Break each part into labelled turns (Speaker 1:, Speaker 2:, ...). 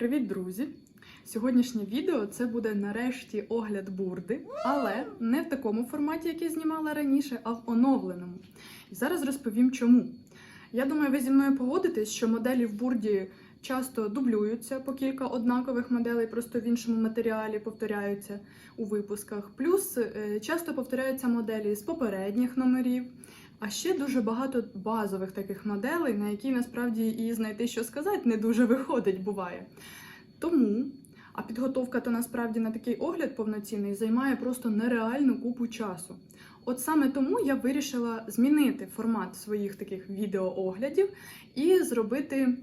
Speaker 1: Привіт, друзі! Сьогоднішнє відео це буде нарешті огляд бурди, але не в такому форматі, який знімала раніше, а в оновленому. І зараз розповім чому. Я думаю, ви зі мною погодитесь, що моделі в бурді часто дублюються по кілька однакових моделей, просто в іншому матеріалі повторяються у випусках. Плюс е, часто повторяються моделі з попередніх номерів. А ще дуже багато базових таких моделей, на які насправді і знайти, що сказати, не дуже виходить, буває. Тому, а підготовка то насправді на такий огляд повноцінний займає просто нереальну купу часу. От саме тому я вирішила змінити формат своїх таких відеооглядів і зробити е,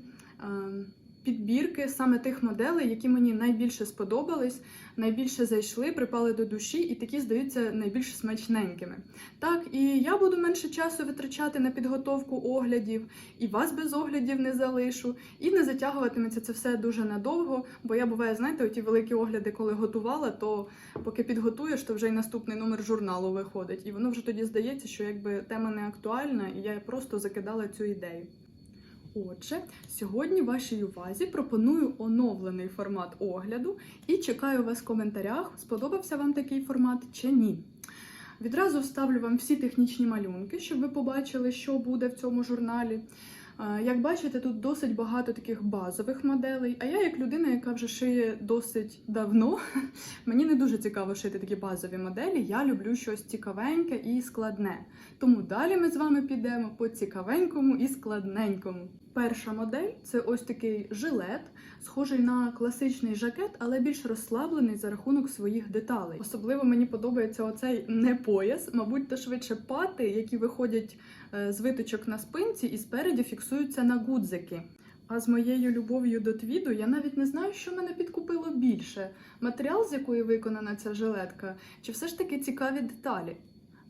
Speaker 1: підбірки саме тих моделей, які мені найбільше сподобались, найбільше зайшли, припали до душі і такі здаються найбільш смачненькими. Так, і я буду менше часу витрачати на підготовку оглядів, і вас без оглядів не залишу, і не затягуватиметься це все дуже надовго. Бо я буває, знаєте, оті великі огляди, коли готувала, то поки підготуєш, то вже й наступний номер журналу виходить. І воно вже тоді здається, що якби тема не актуальна, і я просто закидала цю ідею. Отже, сьогодні вашій увазі пропоную оновлений формат огляду і чекаю вас в коментарях, сподобався вам такий формат чи ні. Відразу вставлю вам всі технічні малюнки, щоб ви побачили, що буде в цьому журналі. Як бачите, тут досить багато таких базових моделей. А я, як людина, яка вже шиє досить давно, мені не дуже цікаво шити такі базові моделі. Я люблю щось цікавеньке і складне. Тому далі ми з вами підемо по цікавенькому і складненькому. Перша модель це ось такий жилет, схожий на класичний жакет, але більш розслаблений за рахунок своїх деталей. Особливо мені подобається оцей не пояс, мабуть, то швидше пати, які виходять е, з виточок на спинці і спереді фіксуються на гудзики. А з моєю любов'ю до твіду я навіть не знаю, що мене підкупило більше: матеріал, з якої виконана ця жилетка, чи все ж таки цікаві деталі.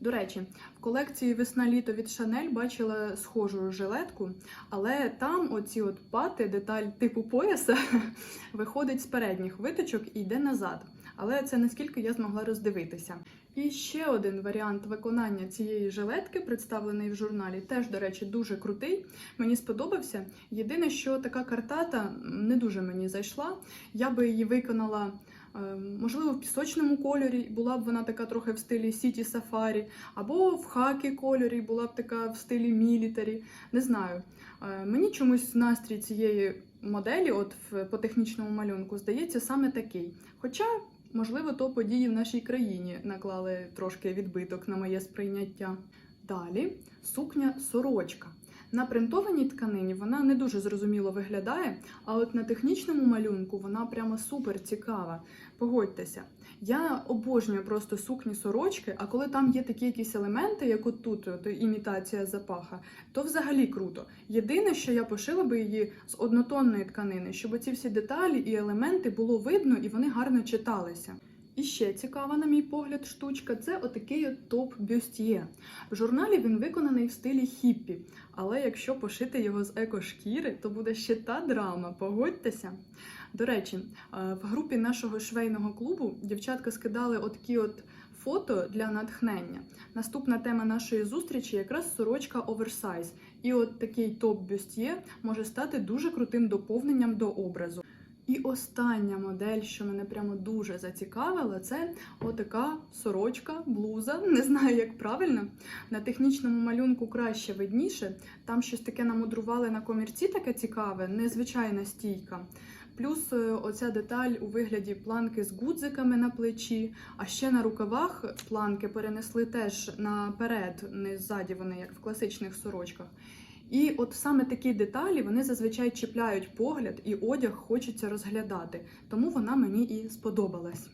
Speaker 1: До речі, в колекції весна-літо від Chanel бачила схожу жилетку, але там оці от пати, деталь типу пояса, виходить з передніх виточок і йде назад. Але це наскільки я змогла роздивитися. І ще один варіант виконання цієї жилетки, представлений в журналі, теж, до речі, дуже крутий. Мені сподобався. Єдине, що така картата не дуже мені зайшла. Я би її виконала. Е, Можливо, в пісочному кольорі була б вона така трохи в стилі Сіті Сафарі, або в хакі кольорі була б така в стилі мілітарі. Не знаю. Е, Мені чомусь настрій цієї моделі, от по технічному малюнку, здається саме такий. Хоча, можливо, то події в нашій країні наклали трошки відбиток на моє сприйняття. Далі сукня сорочка. На принтованій тканині вона не дуже зрозуміло виглядає, а от на технічному малюнку вона прямо супер цікава. Погодьтеся, я обожнюю просто сукні сорочки, а коли там є такі якісь елементи, як от тут от, імітація запаха, то взагалі круто. Єдине, що я пошила би її з однотонної тканини, щоб ці всі деталі і елементи було видно і вони гарно читалися. І ще цікава, на мій погляд, штучка це отакий от топ бюстьє. В журналі він виконаний в стилі хіппі, але якщо пошити його з екошкіри, то буде ще та драма, погодьтеся. До речі, е, в групі нашого швейного клубу дівчатка скидали отакі от фото для натхнення. Наступна тема нашої зустрічі якраз сорочка оверсайз. І от такий топ бюстьє може стати дуже крутим доповненням до образу. І остання модель, що мене прямо дуже зацікавила, це отака сорочка, блуза. Не знаю, як правильно. На технічному малюнку краще видніше. Там щось таке намудрували на комірці, таке цікаве, незвичайна стійка. Плюс е, оця деталь у вигляді планки з гудзиками на плечі, а ще на рукавах планки перенесли теж наперед, не ззаді вони, як в класичних сорочках. І от саме такі деталі вони зазвичай чіпляють погляд, і одяг хочеться розглядати. Тому вона мені і сподобалась.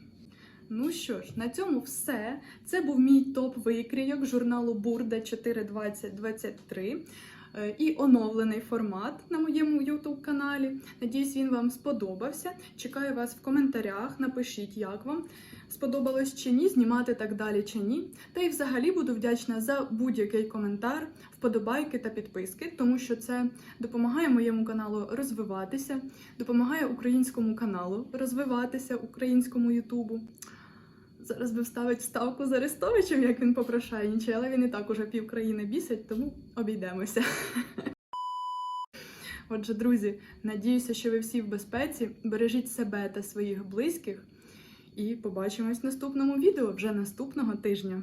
Speaker 1: Ну що ж, на цьому все. Це був мій топ-викрійок журналу Бурда 42023 е, і оновлений формат на моєму YouTube каналі. Надіюсь, він вам сподобався. Чекаю вас в коментарях. Напишіть, як вам сподобалось чи ні, знімати так далі чи ні. Та й взагалі буду вдячна за будь-який коментар, вподобайки та підписки, тому що це допомагає моєму каналу розвиватися, допомагає українському каналу розвиватися, українському Ютубу. Зараз би вставить ставку з Арестовичем, як він попрошайничає, але він і так уже пів країни бісить, тому обійдемося. Отже, друзі, надіюся, що ви всі в безпеці. Бережіть себе та своїх близьких. І побачимось в наступному відео вже наступного тижня.